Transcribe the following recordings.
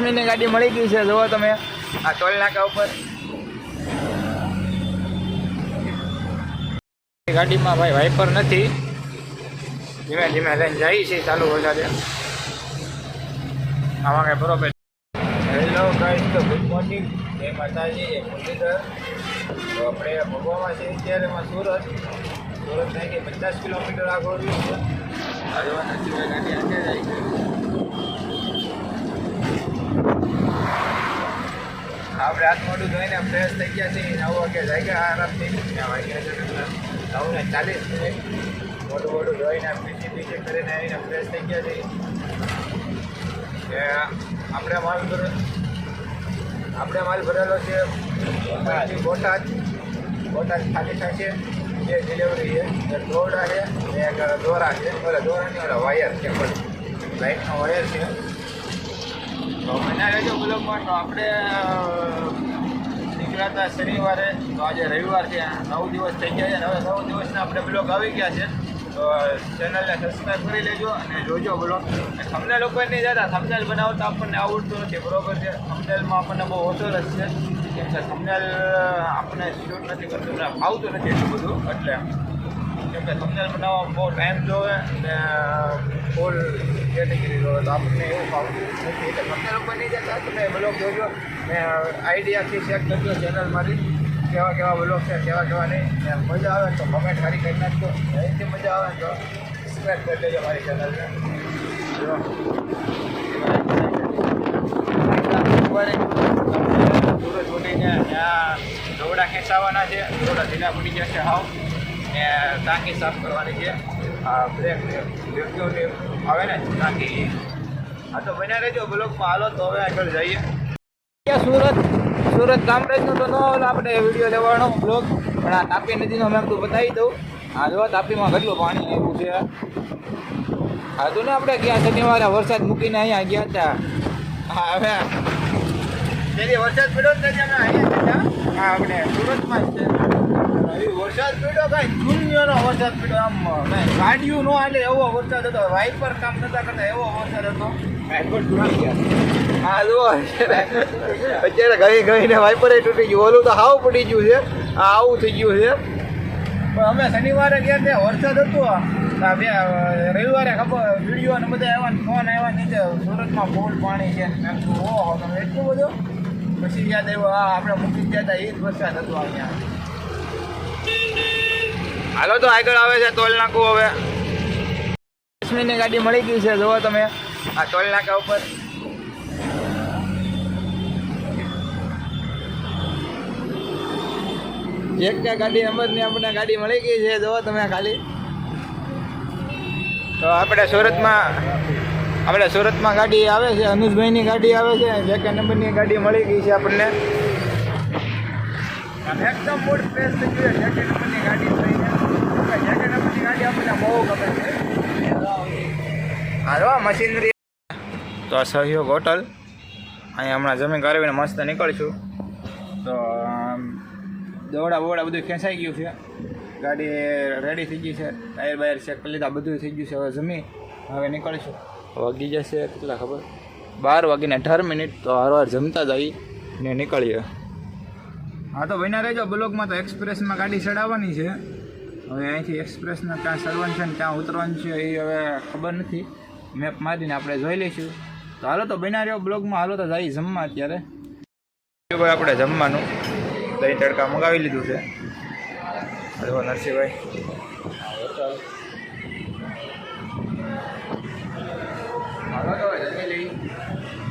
કાશ્મીરની ગાડી મળી ગઈ છે. જુઓ તમે આ ટોલ નાકા ઉપર. ગાડીમાં ભાઈ વાઇપર નથી. ધીમે ધીમે લઈને જાય છે, ચાલુ વધારે. આમાં કઈ બરોબર હેલો ગાઈસ તો ગુડ મોર્નિંગ જય માતાજી, જય મુરલીધર. તો આપણે ભગવામાં છીએ અત્યારે એમાં સુરત. સુરત થાય કે પચાસ કિલોમીટર આગળ રહ્યું છે હોય ગાડી અત્યારે આવી છે. આપણે હાથ મોઢું ધોઈને ફ્રેશ થઈ ગયા છીએ. નવ વાગે જાગ્યા આરામથી ત્યાં વાગ્યા છે. નવ ને ચાલીસ મિનિટ મોઢું મોઢું ધોઈને પીછી પીછી કરીને આવીને ફ્રેશ થઈ ગયા કે આપણે માલ ભરે આપણે માલ ભરેલો છે બોટાદ. બોટાદ ખાલી થશે. બે ડિલિવરી છે એક દોરડા છે એક દોરા છે. ઓલા દોરાની ઓલા વાયર છે લાઇટનો વાયર છે. તો મને રહેજો બ્લોગમાં તો આપણે નીકળ્યા શનિવારે, તો આજે રવિવાર છે નવ દિવસ થઈ ગયા છે. હવે નવ દિવસના આપણે બ્લોગ આવી ગયા છે. તો ચેનલને સબસ્ક્રાઈબ કરી લેજો અને જોજો બ્લોગ. તમને નહીં જતા થમનેલ બનાવતા આપણને આવડતું નથી, બરોબર છે? થમનેલમાં આપણને બહુ ઓછો રસ છે. કેમ કે થમનેલ આપણને શૂટ નથી કરતું આવતું નથી એટલું બધું. એટલે કે થંબનેલ બનાવવામાં બહુ ટાઈમ જોવે ને ફૂલ કેટેગરી જોવે. તો આપણને એવું ફાવતું નથી એટલે તમને લોકો નહીં જતા તમે બ્લોગ જોજો. ને આઈડિયાથી ચેક કરજો ચેનલ મારી કેવા કેવા બ્લોગ છે, કેવા કેવા નહીં. મજા આવે તો કમેન્ટ ખાલી કરી નાખજો. અહીંથી મજા આવે તો સબસ્ક્રાઈબ કરી લેજો મારી ચેનલને જો. ઉઠીને ત્યાં દોડા ખેંચાવાના છે. દોડા ઢીલા પડી જશે હાવ. ને ટાંકી સાફ કરવાની છે. આ બ્રેક વ્યક્તિઓની આવે ને ટાંકી. હા, તો બન્યા રહેજો બ્લોકમાં હાલો, તો હવે આગળ જઈએ. સુરત. સુરત કામરેજનો તો ન આપણે વીડિયો લેવાનો બ્લોગ. પણ આ તાપી નદીનો મેં તું બતાવી દઉં. આ જો, તાપીમાં કેટલું પાણી આવ્યું છે. હા તો ને આપણે ગયા શનિવારે વરસાદ મૂકીને અહીંયા ગયા હતા. હા, હવે તેથી વરસાદ પડ્યો નથી અમે અહીંયા હા આપણે સુરતમાં જ છે. વરસાદ પડ્યો કાંઈ? દુનિયાનો વરસાદ પડ્યો આમ કાંઈ નો હાલે એવો વરસાદ હતો. વાઇપર કામ નતા કરતા એવો વરસાદ હતો. વાઇપર તૂટી ગયા. હા જુઓ અત્યારે ગઈ ગઈને વાઇપર તૂટી ગયું. ઓલું તો હાવ પડી ગયું છે. આ આવું થઈ ગયું છે. પણ અમે શનિવારે ગયા ત્યાં વરસાદ હતો. બે રવિવારે ખબર વીડિયો ને બધા આવ્યા ને ફોન આવ્યા નીચે સુરતમાં ફૂલ પાણી છે. ઓહો તમે એટલું બધું? પછી યાદ આવ્યું હા આપણે મૂકી ગયા હતા એ જ વરસાદ હતો અહીંયા હાલો તો આગળ આવે છે ટોલ નાકું હવે. કાશ્મીરની ગાડી મળી ગઈ છે જુઓ તમે. આ ટોલ નાકા ઉપર. એક કે ગાડી નંબરની આપણને ગાડી મળી ગઈ છે જુઓ તમે ખાલી. તો આપણે સુરતમાં આપણે સુરતમાં ગાડી આવે છે અનુજભાઈની ગાડી આવે છે જેકે નંબરની ગાડી મળી ગઈ છે આપણને. એકદમ મૂડ ફ્રેશ થઈ ગયું જેકે નંબરની ગાડી થઈને જેકે નંબરની ગાડી આપણને બહુ ગમે છે. હાલો મશીનરી. તો આ સહયોગ હોટલ. અહીંયા હમણાં જમીન કાઢવીને મસ્ત નીકળશું. તો દોડા બોડા બધું ખેંચાઈ ગયું છે. ગાડી રેડી થઈ ગઈ છે ટાયર બાયર ચેક કરી લીધા બધું થઈ ગયું છે હવે જમી હવે નીકળીશું. વાગી જશે કેટલા ખબર? બાર વાગીને અઢાર મિનિટ તો હરવાર જમતા જઈ ને નીકળીએ. હા, તો બન્યા રહેજો. બ્લોકમાં તો એક્સપ્રેસમાં ગાડી ચડાવવાની છે. હવે અહીંથી એક્સપ્રેસના ક્યાં ચડવાનું છે ને ક્યાં ઉતરવાનું છે એ હવે ખબર નથી. મેપ મારીને આપણે જોઈ લઈશું. તો હાલો તો બન્યા રહ્યો બ્લોગમાં. હાલો તો જઈ જમવા અત્યારે. ભાઈ આપણે જમવાનું. દહીં તડકા મંગાવી લીધું છે. હલો, નરસિંહભાઈ.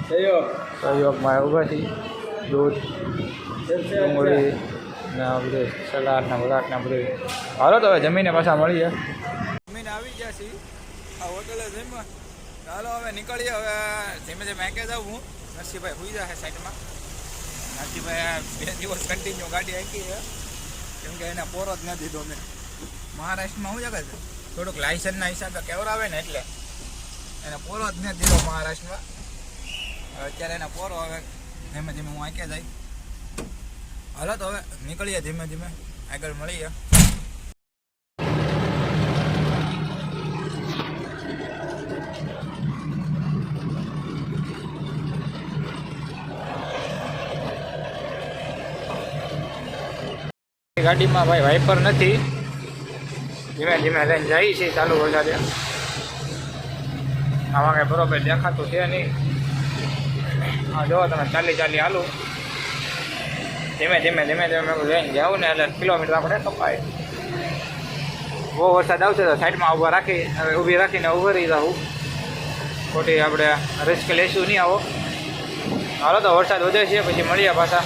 સહયોગમાં છીએ દૂધ ડુંગળી ને બધું સલાડ ને બલાટ ને બધું. હાલો તો હવે જમીને પાછા મળીએ. જમીને આવી ગયા છીએ. આ હોટલે જમવા ચાલો હવે નીકળીએ. હવે ધીમે ધીમે આંકે જાઉં હું. નરસિંહભાઈ હોઈ જશે સાઈડમાં. નરસિંહભાઈ આ બે દિવસ કન્ટિન્યુ ગાડી આંકી છે. કેમ કે એને પોરો જ ન દીધો મેં. મહારાષ્ટ્રમાં શું જગત થોડુંક લાયસન્સના હિસાબે કેવરાવે ને એટલે. એને પોરો જ ન દીધો મહારાષ્ટ્રમાં. અત્યારે એના પોરો હવે ધીમે ધીમે હું આંકે જાય. હાલો તો હવે નીકળીએ ધીમે ધીમે. આગળ મળીએ. ગાડીમાં ભાઈ વાઇપર નથી. ધીમે ધીમે લઈને જાય છે, ચાલુ વગાડે આમાં કાંઈ બરોબર દેખાતું છે નહીં. હા, જો તમે ચાલી ચાલી હાલું. ધીમે ધીમે ધીમે ધીમે લઈને જાઉં ને, એટલે કિલોમીટર આપણે કપાય. બહુ વરસાદ આવશે તો સાઈડમાં ઊભા રાખી, હવે ઊભી રાખીને ઊભી રહી જાઉં ખોટી આપણે રિસ્ક લેશું નહીં આવો. હાલો તો વરસાદ વધે છે, પછી મળીએ પાછા.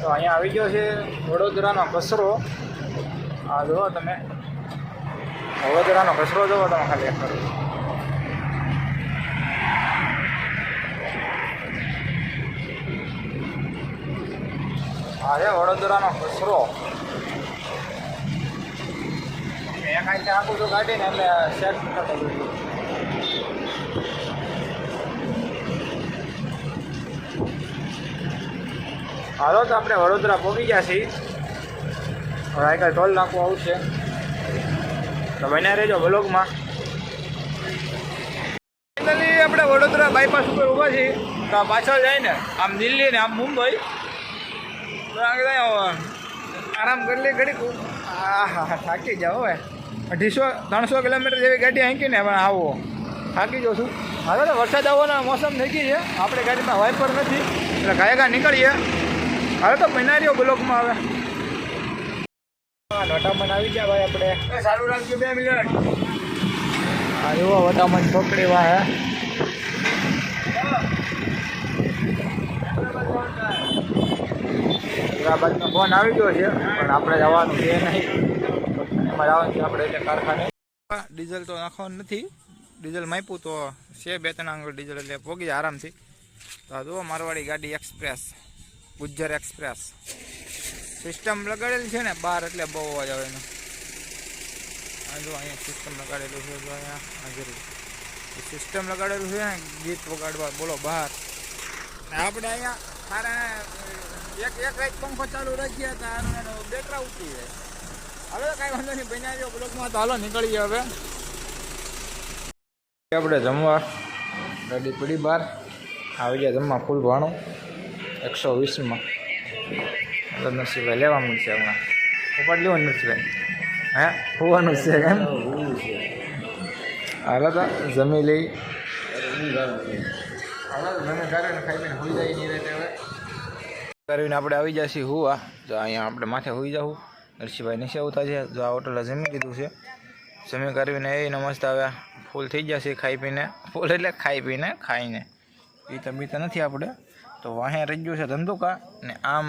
તો અહીંયા આવી ગયો છે વડોદરાનો કચરો. આ જુઓ તમે. વડોદરાનો કચરો જુઓ તમે ખાલી. એક છે વડોદરાનો કચરો મેં કાંઈ આખું તો કાઢીને એટલે સેટ થતો હાલો તો આપણે વડોદરા પહોંચી ગયા છીએ. હવે આગળ ટોલ નાખવું આવશે તો બન્યા રહેજો બ્લોગમાં આપણે વડોદરા બાયપાસ ઉપર ઊભા છીએ. તો પાછળ જાય ને, આમ દિલ્હી ને આમ મુંબઈ. આરામ કરી લે ઘડીક. હા હા હા થાકી જાઓ હવે. અઢીસો ત્રણસો કિલોમીટર જેવી ગાડી હાંકીને પણ આવો. થાકી જાઉં છું. હવે તો વરસાદ આવવાનો મોસમ થઈ ગઈ છે. આપણે ગાડીમાં વાઇપર નથી. એટલે ગાય ગા નીકળીએ. હવે તો બનારીઓ બ્લોકમાં આવે. વટામણ આવી ગયા ભાઈ આપણે. સારું રાખજો બે મિનિટ. આ જુઓ વટામણ પકડી વા હૈદરાબાદનો ફોન આવી ગયો છે, પણ આપણે જવાનું છે નહીં. એમાં જવાનું છે આપણે એટલે કારખાને. ડીઝલ તો નાખવાનું નથી. ડીઝલ માપ્યું તો છે, બે ત્રણ આંગળ ડીઝલ એટલે પોગી જાય આરામથી. તો આ જુઓ મારવાડી ગાડી એક્સપ્રેસ, ગુજ્જર એક્સપ્રેસ. સિસ્ટમ લગાડેલી છે ને બહાર એટલે બહુ અવાજ આવે એનો. આ જો અહીંયા સિસ્ટમ લગાડેલું છે જો અહીંયા હાજરી સિસ્ટમ લગાડેલું છે ને, ગીત વગાડવા બોલો બહાર. આપણે અહીંયા સારા એક એક રાઈટ પંખો ચાલુ રાખીએ તો આનો એનો બેટરા ઉતરી હવે તો કાંઈ વાંધો નહીં બનાવ્યો બ્લોકમાં તો હાલો નીકળીએ હવે. આપણે જમવા. ગાડી પડી બહાર. આવી ગયા જમવા ફૂલ ભાણું. એકસો વીસમાં. એટલે સિવાય લેવા મળશે હમણાં. ઉપાડ લેવાનું નરસિંહભાઈ હે? હોવાનું છે કેમ હાલો તો, જમી લઈ. હાલો તો, જમી ખાઈ ખાઈને હોઈ જાય નહીં રહેતે હવે. કરીને આપણે આવી જશે હુવા. જો અહીંયા આપણે માથે હોઈ જાઉં નરસિંહભાઈ નીચે આવતા છે. જો આ હોટલે જમી લીધું છે. જમી કરીને એ મસ્ત આવ્યા ફૂલ થઈ જશે ખાઈ પીને. ફૂલ એટલે ખાઈ પીને, ખાઈને. એ તો બીતા નથી આપણે. તો વાહે રહી છે ધંધુકા. ને આમ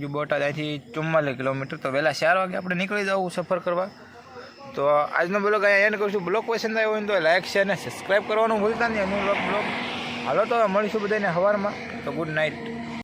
ગયું બોટાદ. અહીંથી ચુમ્માલીસ કિલોમીટર. તો વહેલા ચાર વાગે આપણે નીકળી જવું સફર કરવા. તો આજનો બ્લોગ અહીંયા એન્ડ કરશું બ્લોગ પસંદ આવ્યો હોય તો લાઈક છે ને સબસ્ક્રાઈબ કરવાનું ભૂલતા નહીં. બ્લોગ બ્લોગ હાલો તો મળીશું બધાને સવારમાં તો ગુડ નાઇટ